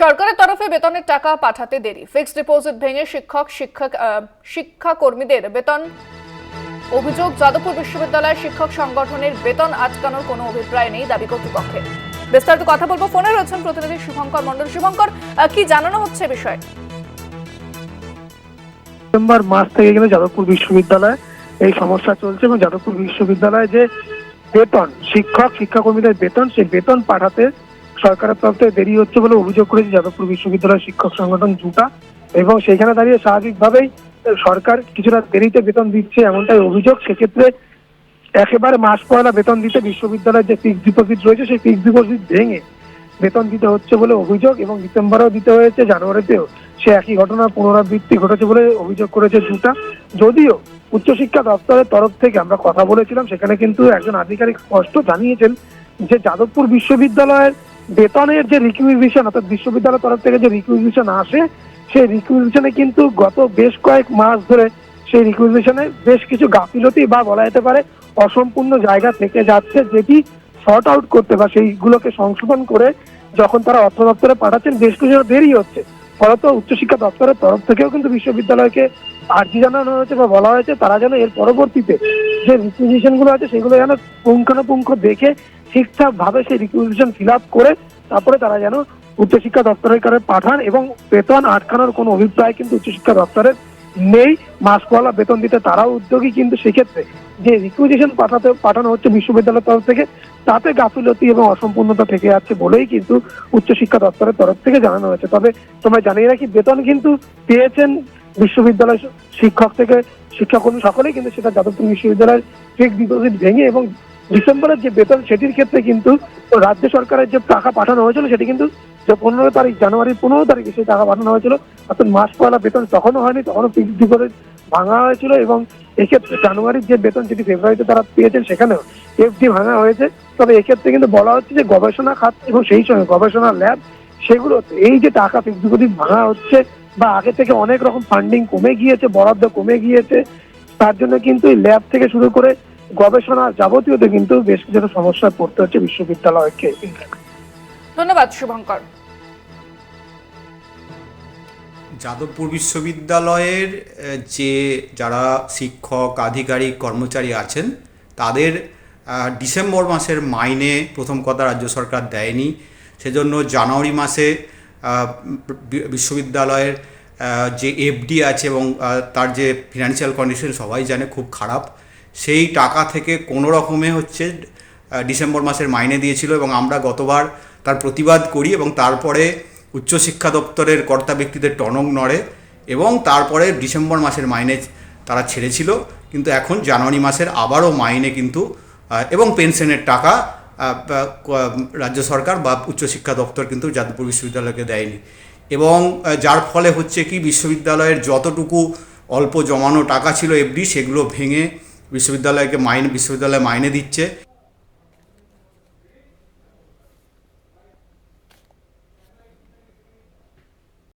সরকারের তরফে বেতনের টাকা পাঠাতে দেরি। ফিক্সড ডিপোজিট ভেঙে শিক্ষক শিক্ষক আহ, শিক্ষাকর্মীদের বেতন অভিযোগ। যাদবপুর বিশ্ববিদ্যালয়ের শিক্ষক সংগঠনের বেতন আটকানোর কোনো অভিপ্রায় নেই দাবি কর্তৃপক্ষের। বিস্তারিত কথা বলব ফোনে রয়েছেন প্রতিনিধি শুভঙ্কর মন্ডল শুভঙ্কর কি জানানো হচ্ছে বিষয়ে? ডিসেম্বর মাস থেকে কিন্তু যাদবপুর বিশ্ববিদ্যালয়ে এই সমস্যা চলছে এবং যাদবপুর বিশ্ববিদ্যালয়ে যে বেতন শিক্ষক শিক্ষাকর্মীদের বেতন সেই বেতন পাঠাতে সরকারের তরফ থেকে দেরি হচ্ছে বলে অভিযোগ করেছে যাদবপুর বিশ্ববিদ্যালয়ের শিক্ষক সংগঠন জুটা এবং সেখানে দাঁড়িয়ে স্বাভাবিকভাবেই সরকার কিছুটা দেরিতে বেতন দিচ্ছে এমনটাই অভিযোগ। সেক্ষেত্রে একেবারে মাস পয়লা বেতন দিতে বিশ্ববিদ্যালয়ের যে ফিক্সড ডিপোজিট রয়েছে সেই ফিক্সড ডিপোজিট ভেঙে বেতন দিতে হচ্ছে বলে অভিযোগ এবং ডিসেম্বরেও দিতে হয়েছে, জানুয়ারিতেও সে একই ঘটনার পুনরাবৃত্তি ঘটেছে বলে অভিযোগ করেছে জুটা। যদিও উচ্চশিক্ষা দপ্তরের তরফ থেকে আমরা কথা বলেছিলাম, সেখানে কিন্তু একজন আধিকারিক স্পষ্ট জানিয়েছেন যে যাদবপুর বিশ্ববিদ্যালয়ের বেতনের যে রিকুইজিশন অর্থাৎ বিশ্ববিদ্যালয়ের তরফ থেকে যে রিকুইজিশন আসে, সেই রিকুইজিশনে কিন্তু গত বেশ কয়েক মাস ধরে সেই রিকুইজিশনে বেশ কিছু গাফিলতি বা বলা যেতে পারে অসম্পূর্ণ জায়গা থেকে যাচ্ছে, যেটি শর্ট আউট করতে বা সেইগুলোকে সংশোধন করে যখন তারা অর্থ দপ্তরে পাঠাচ্ছেন, বেশ কিছু দেরি হচ্ছে। ফলত উচ্চশিক্ষা দপ্তরের তরফ থেকেও কিন্তু বিশ্ববিদ্যালয়কে আর্জি জানানো হয়েছে বা বলা হয়েছে, তারা যেন এর পরবর্তীতে যে রিকুইজিশনগুলো আছে, সেগুলো যেন পুঙ্খানুপুঙ্খ দেখে ঠিকঠাক ভাবে সেই রিকুইজিশন ফিল আপ করে তারপরে তারা যেন উচ্চশিক্ষা দপ্তরের কাছে পাঠান এবং বেতন আটকানোর কোনো অভিপ্রায় কিন্তু উচ্চশিক্ষা দপ্তরের নেই। মাস পয়লা বেতন দিতে তারাও উদ্যোগী, কিন্তু সেক্ষেত্রে যে রিকুইজিশন পাঠাতে, পাঠানো হচ্ছে বিশ্ববিদ্যালয়ের তরফ থেকে, তাতে গাফিলতি এবং অসম্পূর্ণতা থেকে যাচ্ছে বলেই কিন্তু উচ্চশিক্ষা দপ্তরের তরফ থেকে জানানো হয়েছে। তবে তোমরা জানিয়ে রাখি, বেতন কিন্তু পেয়েছেন বিশ্ববিদ্যালয় শিক্ষক থেকে শিক্ষাকর্মী সকলেই, কিন্তু সেটা যাদবপুর বিশ্ববিদ্যালয়ের ফিক্সড ডিপোজিট ভেঙে এবং ডিসেম্বরের যে বেতন সেটির ক্ষেত্রে কিন্তু রাজ্য সরকারের যে টাকা পাঠানো হয়েছিল, সেটি কিন্তু যে পনেরো তারিখ, জানুয়ারির পনেরো তারিখে সেই টাকা পাঠানো হয়েছিল। অর্থাৎ মাস পয়লা বেতন তখনও হয়নি, তখনও ফিক্সড ডিপোজিট ভাঙা হয়েছিল এবং এক্ষেত্রে জানুয়ারির যে বেতন যেটি ফেব্রুয়ারিতে তারা পেয়েছেন, সেখানেও এফডি ভাঙা হয়েছে। তবে এক্ষেত্রে কিন্তু বলা হচ্ছে যে গবেষণা খাত এবং সেই সঙ্গে গবেষণা ল্যাব সেগুলোতে এই যে টাকা ফিক্সড ডিপোজিট ভাঙা হচ্ছে বা আগে থেকে অনেক রকম ফান্ডিং কমে গিয়েছে, বরাদ্দ কমে গিয়েছে, তার জন্য কিন্তু ল্যাব থেকে শুরু করে গবেষণা যাবতীয়তে কিন্তু বেশ কিছু সমস্যায় পড়তে হচ্ছে বিশ্ববিদ্যালয়কে। ধন্যবাদ শুভঙ্কর। যাদবপুর বিশ্ববিদ্যালয়ের যে যারা শিক্ষক আধিকারিক কর্মচারী আছেন তাদের ডিসেম্বর মাসের মাইনে প্রথম কথা রাজ্য সরকার দেয়নি। সেজন্য জানুয়ারি মাসে বিশ্ববিদ্যালয়ের যে এফডি আছে এবং তার যে ফিনান্সিয়াল কন্ডিশন সবাই জানে খুব খারাপ। সেই টাকা থেকে কোনো রকমে হচ্ছে ডিসেম্বর মাসের মাইনে দিয়েছিল এবং আমরা গতবার তার প্রতিবাদ করি এবং তারপরে উচ্চশিক্ষা দপ্তরের কর্তা ব্যক্তিদের টনক নড়ে এবং তারপরে ডিসেম্বর মাসের মাইনে তারা ছেড়েছিল। কিন্তু এখন জানুয়ারি মাসের আবারও মাইনে কিন্তু এবং পেনশনের টাকা রাজ্য সরকার বা উচ্চশিক্ষা দপ্তর কিন্তু যাদবপুর বিশ্ববিদ্যালয়কে দেয়নি। এবং যার ফলে হচ্ছে কি বিশ্ববিদ্যালয়ের যতটুকু অল্প জমানো টাকা ছিল এফডি সেগুলো ভেঙে বিশ্ববিদ্যালয়কে মাইনে বিশ্ববিদ্যালয় মাইনে দিচ্ছে।